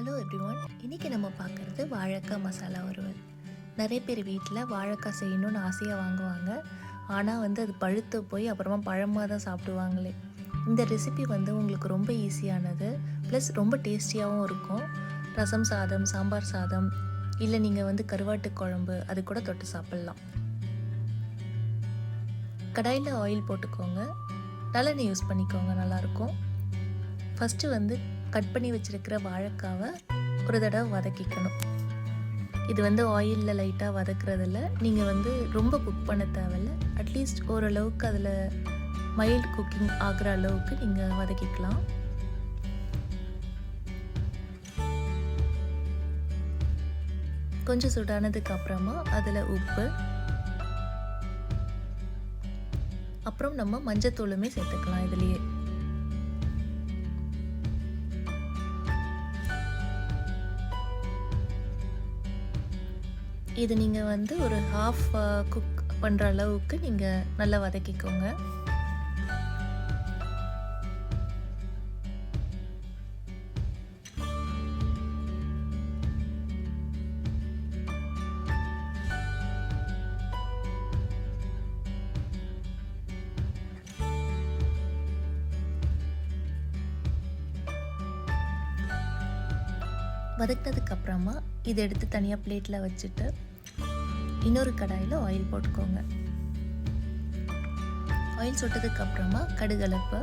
Hello everyone இன்றைக்கி நம்ம பார்க்குறது வாழைக்காய் மசாலா வறுவல். நிறைய பேர் வீட்டில் வாழைக்காய் செய்யணும்னு ஆசையாக வாங்குவாங்க. ஆனால் வந்து அது பழுத்து போய் அப்புறமா பழமாக தான் சாப்பிடுவாங்களே. இந்த ரெசிபி வந்து உங்களுக்கு ரொம்ப ஈஸியானது ப்ளஸ் ரொம்ப டேஸ்டியாகவும் இருக்கும். ரசம் சாதம் சாம்பார் சாதம் இல்லை நீங்கள் வந்து கருவாட்டு குழம்பு அது கூட தொட்டு சாப்பிட்லாம். கடாயில் ஆயில் போட்டுக்கோங்க. நல்லெண்ணெய் யூஸ் பண்ணிக்கோங்க நல்லாயிருக்கும் ஃபஸ்ட்டு வந்து கட் பண்ணி வச்சுருக்கிற வாழைக்காவை ஒரு தடவை வதக்கிக்கணும். இது வந்து ஆயிலில் லைட்டாக வதக்குறதில்ல. நீங்கள் வந்து ரொம்ப குக் பண்ண தேவையில்ல. அட்லீஸ்ட் ஓரளவுக்கு அதில் மைல்டு குக்கிங் ஆகிற அளவுக்கு நீங்கள் வதக்கிக்கலாம். கொஞ்சம் சுடானதுக்கு அப்புறமா அதில் உப்பு. அப்புறம் நம்ம மஞ்சத்தூளுமே சேர்த்துக்கலாம் இதுலேயே. இது நீங்கள் வந்து ஒரு ஹாஃப் குக் பண்ணுற அளவுக்கு நீங்கள் நல்லா வதக்கிக்கோங்க. வதக்கினதுக்கு அப்புறமா இதை எடுத்து தனியாக பிளேட்டில் வச்சுட்டு இன்னொரு கடாயில் ஆயில் போட்டுக்கோங்க. ஆயில் சுட்டதுக்கு அப்புறமா கடுகலப்பு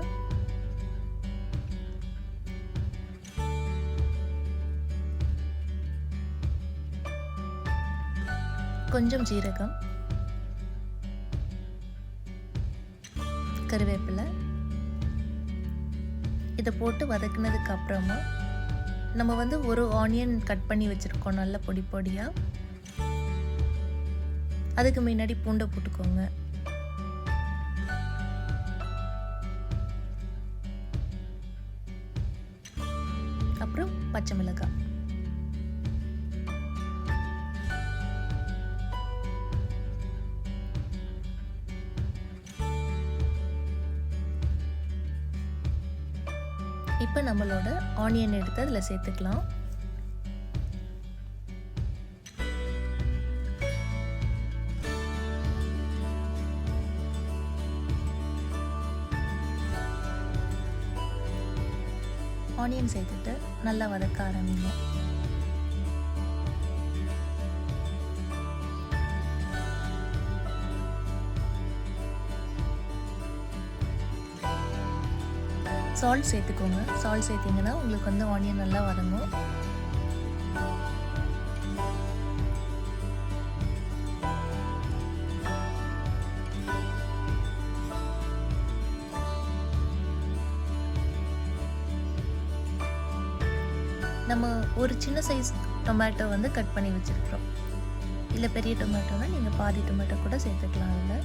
கொஞ்சம் ஜீரகம். கருவேப்பிலை. இதை போட்டு வதக்குனதுக்கு அப்புறமா நம்ம வந்து ஒரு ஆனியன் கட் பண்ணி வச்சுருக்கோம் நல்ல பொடி பொடியாக அதுக்கு முன்னாடி பூண்டை போட்டுக்கோங்க. அப்புறம் பச்சை மிளகாய். இப்போ நம்மளோட ஆனியன் எடுத்து அதில் சேர்த்துக்கலாம். ஆனியன் சேர்த்துட்டு நல்லா வதக்க ஆரம்பிங்க. சால்ட் சேர்த்துக்கோங்க. சால்ட் சேர்த்திங்கன்னா உங்களுக்கு வந்து ஆனியன் நல்லா வதங்கும் நம்ம ஒரு சின்ன சைஸ் டொமேட்டோ வந்து கட் பண்ணி வச்சுருக்குறோம். இல்லை பெரிய டொமேட்டோனா நீங்கள் பாதி டொமேட்டோ கூட சேர்த்துக்கலாம் இல்லை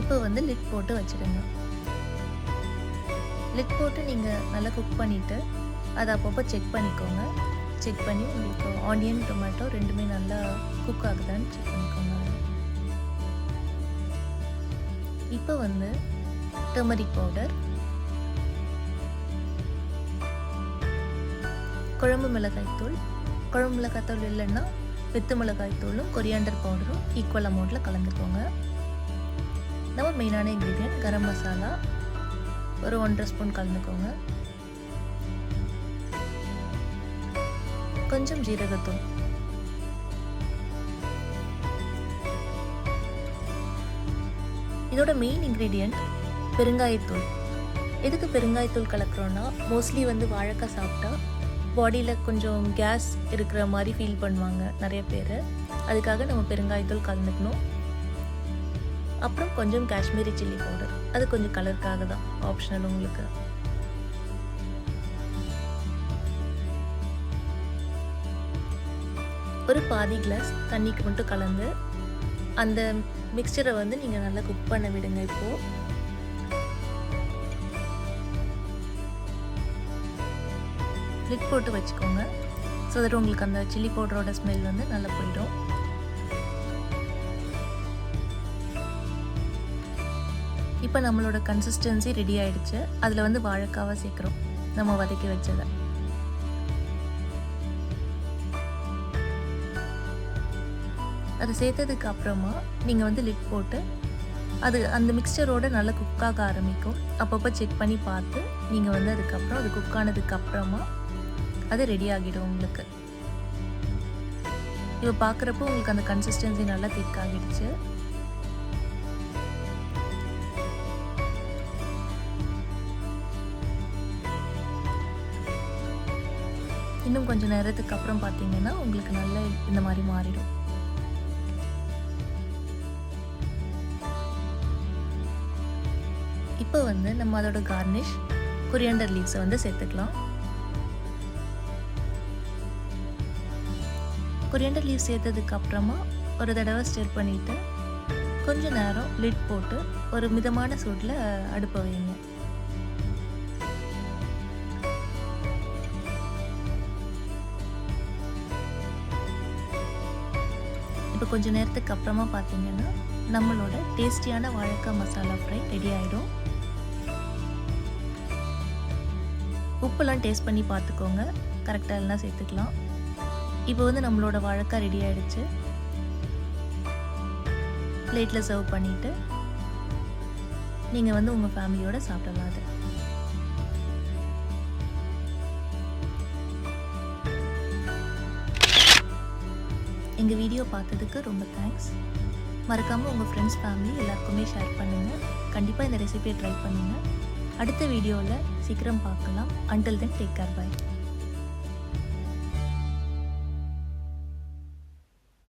இப்போ வந்து லிட் போட்டு வச்சுடுங்க லிட் போட்டு நீங்கள் நல்லா குக் பண்ணிவிட்டு அதை அப்பப்போ செக் பண்ணிக்கோங்க. செக் பண்ணி உங்களுக்கு ஆனியன் டொமேட்டோ ரெண்டுமே நல்லா குக் ஆகுதான்னு செக் பண்ணிக்கோங்க. இப்போ வந்து டர்மரிக் பவுடர் குழம்பு மிளகாய் தூள். குழம்பு மிளகாய் தூள் இல்லைன்னா வெத்து மிளகாய் தூளும் கொரியாண்டர் பவுடரும் ஈக்குவல் அமௌண்ட்டில் கலந்துக்கோங்க. நம்ம மெயினான இன்க்ரீடியன்ட் கரம் மசாலா ஒரு ஒன்றரை ஸ்பூன் கலந்துக்கோங்க. கொஞ்சம் ஜீரகத்தூள். இதோட மெயின் இன்க்ரீடியண்ட் பெருங்காயத்தூள். எதுக்கு பெருங்காயத்தூள் கலக்கிறோன்னா மோஸ்ட்லி வந்து வாழைக்காய் சாப்பிட்டா பாடியில் கொஞ்சம் கேஸ் இருக்கிற மாதிரி ஃபீல் பண்ணுவாங்க நிறைய பேர். அதுக்காக நம்ம பெருங்காயத்தூள் கலந்துக்கணும். அப்புறம் கொஞ்சம் காஷ்மீரி சில்லி பவுடர். அது கொஞ்சம் கலருக்காக தான் ஆப்ஷனல் உங்களுக்கு. ஒரு பாதி கிளாஸ் தண்ணிக்கு மட்டும் கலந்து அந்த மிக்சரை வந்து நீங்கள் நல்லா குக் பண்ண விடுங்க இப்போது லிட் போட்டு வச்சுக்கோங்க. ஸோ தட் உங்களுக்கு அந்த சில்லி பவுடரோட ஸ்மெல் வந்து நல்லா போயிடும். இப்போ நம்மளோட கன்சிஸ்டன்சி ரெடி ஆகிடுச்சு அதில் வந்து வாழைக்காவை சேர்க்குறோம். நம்ம வதக்கி வச்சதை. அதை சேர்த்ததுக்கு அப்புறமா நீங்கள் வந்து லிட் போட்டு அது அந்த மிக்சரோட நல்லா குக் ஆக ஆரம்பிக்கும். அப்பப்போ செக் பண்ணி பார்த்து நீங்கள் வந்து அதுக்கப்புறம் அது குக் ஆனதுக்கு அப்புறமா அது ரெடி ஆகிடும் உங்களுக்கு. இப்போ பார்க்குறப்போ உங்களுக்கு அந்த கன்சிஸ்டன்சி நல்லா திக் ஆகிடுச்சு. இன்னும் கொஞ்சம் நேரத்துக்கு அப்புறம் பார்த்தீங்கன்னா உங்களுக்கு நல்ல இந்த மாதிரி மாறிடும். இப்போ வந்து நம்ம அதோட கார்னிஷ் கொரியண்டர் லீவ்ஸை வந்து சேர்த்துக்கலாம். கொரியண்டர் லீவ் சேர்த்ததுக்கு அப்புறமா ஒரு தடவை ஸ்டிர் பண்ணிவிட்டு கொஞ்ச நேரம் லிட் போட்டு ஒரு மிதமான சூட்டில் அடுப்பை வைங்க. இப்போ கொஞ்ச நேரத்துக்கு அப்புறமா பார்த்தீங்கன்னா நம்மளோட டேஸ்டியான வாழைக்காய் மசாலா ஃப்ரை ரெடி ஆகிடும் உப்புலாம் டேஸ்ட் பண்ணி பார்த்துக்கோங்க. கரெக்டாக எல்லாம் சேர்த்துக்கலாம். இப்போ வந்து நம்மளோட வாழைக்காய் ரெடி ஆகிடுச்சு பிளேட்டில் சர்வ் பண்ணிவிட்டு நீங்கள் வந்து உங்கள் ஃபேமிலியோட சாப்பிடலாம் அது. எங்கள் வீடியோ பார்த்ததுக்கு ரொம்ப தேங்க்ஸ் மறக்காமல் உங்கள் ஃப்ரெண்ட்ஸ் ஃபேமிலி எல்லாருக்குமே ஷேர் பண்ணுங்கள் கண்டிப்பாக இந்த ரெசிபியை ட்ரை பண்ணுங்கள் அடுத்த வீடியோவில் சீக்கிரம் பார்க்கலாம். Until then take care bye